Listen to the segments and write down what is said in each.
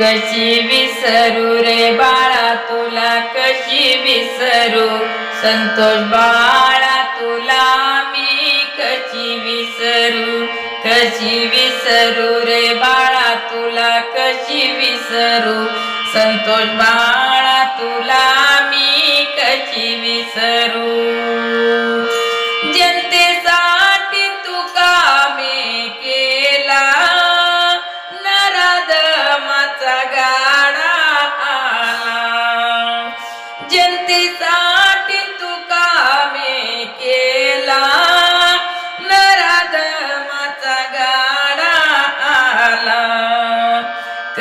कशी विसरू रे बाळा तुला कशी विसरू? संतोष बाळा तुला मी कशी विसरू? कशी विसरू रे बाळा तुला कशी विसरू? संतोष बाळा तुला मी कशी विसरू?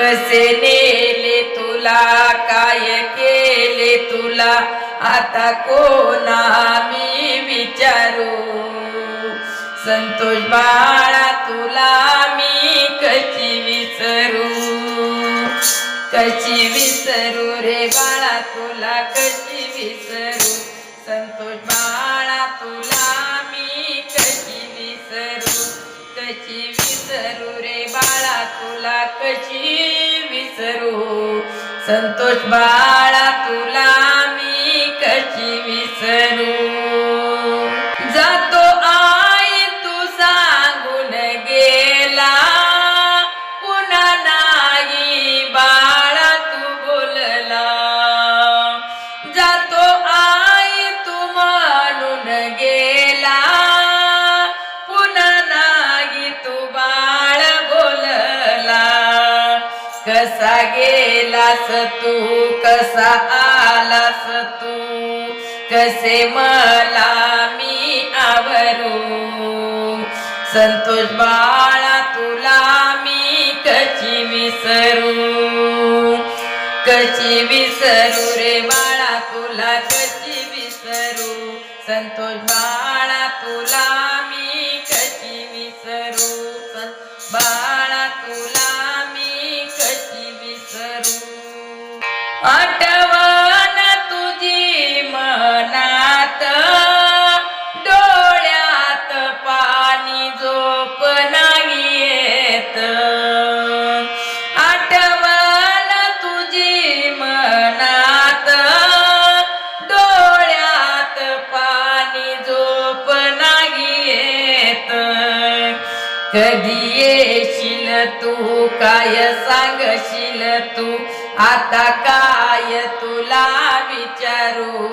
कसे नेले तुला काय केले तुला? आता कोणा मी विचारू? संतोष बाळा तुला मी कशी विसरू? कशी विसरू रे बाळा तुला कशी विसरू? संतोष बाळा तुला मी कशी विसरू? कशी विसरू रे बाळा? तुला कशी विसरू संतोष बाळा तुला मी कशी विसरू जातो आई तू सांगून गेला. पुन्हा नाही बाळा तू बोलला. जातो कसा गेलास तू? कसा आलास तू? कसे मला मी आवरू? संतोष बाळा तुला मी कशी विसरू? कशी विसरू रे बाळा तुला कशी विसरू? संतोष बाळा तुला कधी येशील तू? काय सांगशील तू? आता काय तुला विचारू?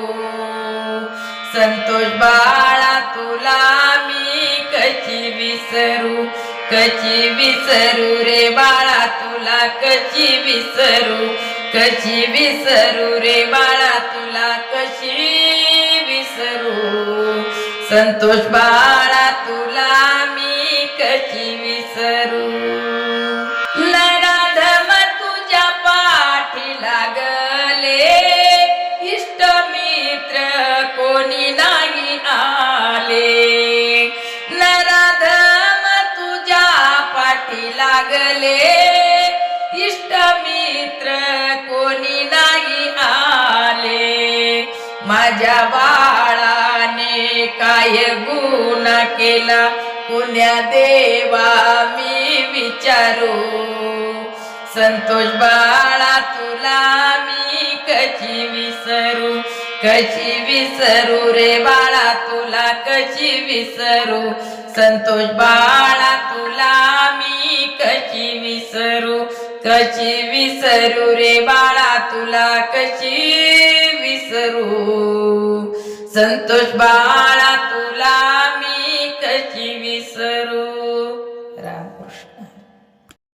संतोष बाळा तुला मी कशी विसरू? कशी विसरू रे बाळा तुला कशी विसरू? कशी विसरू रे बाळा तुला कशी विसरू? संतोष बाळा लागले इष्ट मित्र कोणी नाही आले. नराधम तुझ्या पाठी लागले. इष्ट मित्र कोणी नाही आले. माझ्या बाळाने काय गुण केला? पुण्या देवा मी विचारू. संतोष बाळा तुला मी कशी विसरू कशी विसरू रे बाळा तुला कशी विसरू. संतोष बाळा तुला मी कशी विसरू कशी विसरू रे बाळा तुला कशी विसरू. संतोष बाळा तुला मी कशी विसरू.